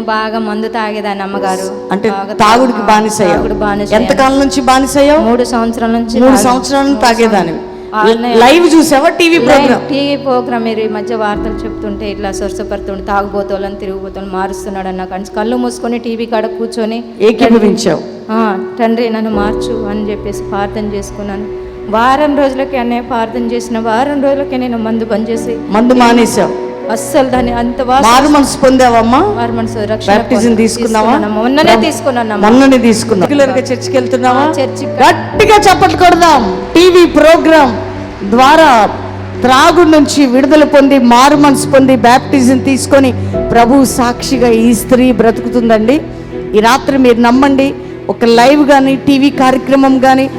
బాగా మందు తాగేదాన్ని అమ్మగారు. అంటే తాగుడికి బానిస ఎంతకాలం నుంచి బానిసయ్యావు? మూడు సంవత్సరాల నుంచి మూడు సంవత్సరాల నుంచి తాగేదాని వాళ్ళనే- లైవ్ చూసావా టీవీ ప్రోగ్రామ్? టీవీ ప్రోగ్రామ్ మీరు ఈ మధ్య వార్తలు చెప్తుంటే ఇట్లా సొరసపడుతుంటే తాగుబోతోళ్ళని తిరిగిపోతాను మారుస్తున్నాడు అన్న కానీ కళ్ళు మూసుకొని టీవీ కాడ కూర్చొని ఏకీభవించావు. "ఆ, తండ్రి నన్ను మార్చు అని చెప్పేసి ప్రార్థన చేసుకున్నాను. వారం రోజులకి అన్నయ్య ప్రార్థన చేసిన వారం రోజులకి నేను మందు బంద్ చేసి మందు మానేసావు అస్సలు దాన్ని అంత మారు మనసు పొందావమ్మా. వారు మనసు రక్షణ బాప్టిజం తీసుకున్నావా. మొన్ననే తీసుకున్నాను. మొన్ననే తీసుకున్నా రెగ్యులర్గా చర్చికి వెళ్తున్నావా? ఆ, చర్చికి. గట్టిగా చప్పట్లు కొడదాం. టీవీ ప్రోగ్రామ్ ద్వారా త్రాగుడు నుంచి విడుదల పొంది మారు మనసు పొంది బ్యాప్టిజం తీసుకొని ప్రభు సాక్షిగా ఈ స్త్రీ బ్రతుకుతుందండి. ఈ రాత్రి మీరు నమ్మండి ఒక లైవ్ కానీ టీవీ కార్యక్రమం కానీ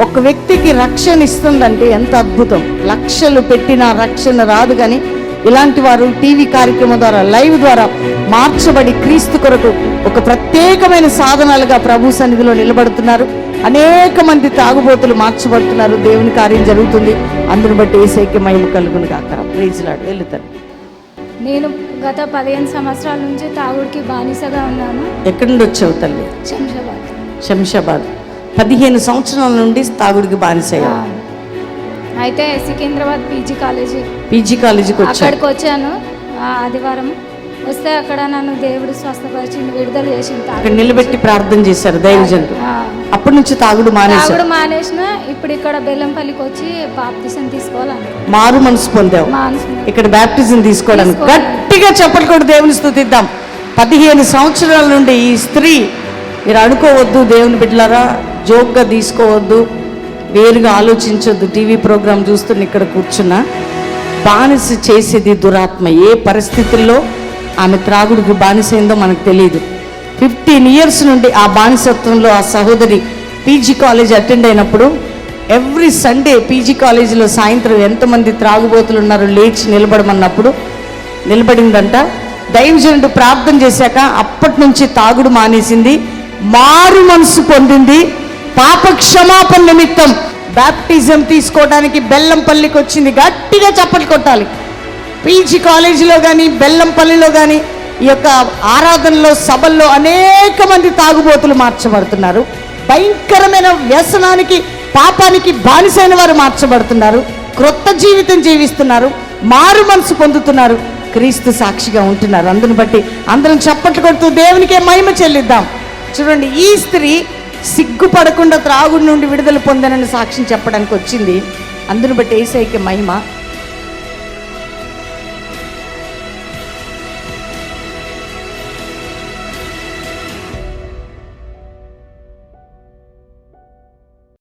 ఒక వ్యక్తికి రక్షణ ఇస్తుందంటే ఎంత అద్భుతం. లక్షలు పెట్టిన రక్షణ రాదు కానీ ఇలాంటి వారు టీవీ కార్యక్రమం ద్వారా లైవ్ ద్వారా మార్చబడి క్రీస్తు కొరకు ఒక ప్రత్యేకమైన సాధనాలుగా ప్రభు సన్నిధిలో నిలబడుతున్నారు. అనేక మంది తాగుబోతులు మార్చబడుతున్నారు. దేవుని కార్యం జరుగుతుంది. అందుని బట్టి ఏసైక్య మహిమ కలుగును కాక ప్రేజ్లాడు వెళ్తారు నేను గత పదిహేను సంవత్సరాల నుంచి తాగుడికి బానిసగా ఉన్నాను. ఎక్కడి నుండి వచ్చావు తల్లి? శంషాబాద్. శంషాబాద్. పదిహేను సంవత్సరాల నుండి తాగుడికి బానిసయ్యా అయితే సికింద్రాబాద్ పీజీ కాలేజీ. పీజీ కాలేజీకి అక్కడికి వచ్చాను. ఆదివారం. వస్తే అక్కడ నన్ను దేవుడు స్వస్థపరిచి విడుదల చేసింది అక్కడ నిలబెట్టి ప్రార్థన చేశారు దైవజనుడు అప్పటి నుంచి తాగుడు తాగుడు మానేసిన ఇప్పుడు ఇక్కడ బెల్లంపల్లికి వచ్చి బాప్తిసం తీసుకోవాలనుకో మారు మనసు పొందావు. మానసు ఇక్కడ తీసుకోవడానికి తీసుకోవడానికి. గట్టిగా చెప్పలు కూడా దేవుని స్థుతిద్దాం. పదిహేను సంవత్సరాల నుండి ఈ స్త్రీ మీరు అనుకోవద్దు దేవుని బిడ్డలారా జోక్గా తీసుకోవద్దు. వేరుగా ఆలోచించొద్దు. టీవీ ప్రోగ్రాం చూస్తున్న ఇక్కడ కూర్చున్నా బానిస చేసేది దురాత్మ. ఏ పరిస్థితుల్లో ఆమె త్రాగుడికి బానిసైందో మనకు తెలియదు ఫిఫ్టీన్ ఇయర్స్ నుండి ఆ బానిసత్వంలో ఆ సహోదరి పీజీ కాలేజ్ అటెండ్ అయినప్పుడు ఎవ్రీ సండే పీజీ కాలేజీలో సాయంత్రం ఎంతమంది త్రాగుబోతులు ఉన్నారో లేచి నిలబడమన్నప్పుడు నిలబడిందంట. దైవజనుడు ప్రార్థన చేశాక అప్పటి నుంచి తాగుడు మానేసింది. మారు మనసు పొందింది. పాప క్షమాపణ నిమిత్తం బ్యాప్టిజం తీసుకోవడానికి బెల్లంపల్లికి వచ్చింది. గట్టిగా చప్పట్లు కొట్టాలి. పీజీ కాలేజీలో కానీ బెల్లంపల్లిలో కానీ ఈ యొక్క ఆరాధనలో సభల్లో అనేక మంది తాగుబోతులు మార్చబడుతున్నారు. భయంకరమైన వ్యసనానికి పాపానికి బానిసైన వారు మార్చబడుతున్నారు. క్రొత్త జీవితం జీవిస్తున్నారు. మారు మనసు పొందుతున్నారు. క్రీస్తు సాక్షిగా ఉంటున్నారు. అందుని బట్టి అందరం చప్పట్లు కొడుతూ దేవునికే మహిమ చెల్లిద్దాం. చూడండి ఈ స్త్రీ సిగ్గుపడకుండా త్రాగుడి నుండి విడుదల పొందనని సాక్ష్యం చెప్పడానికి వచ్చింది. అందును బట్టి ఏసైకి మహిమ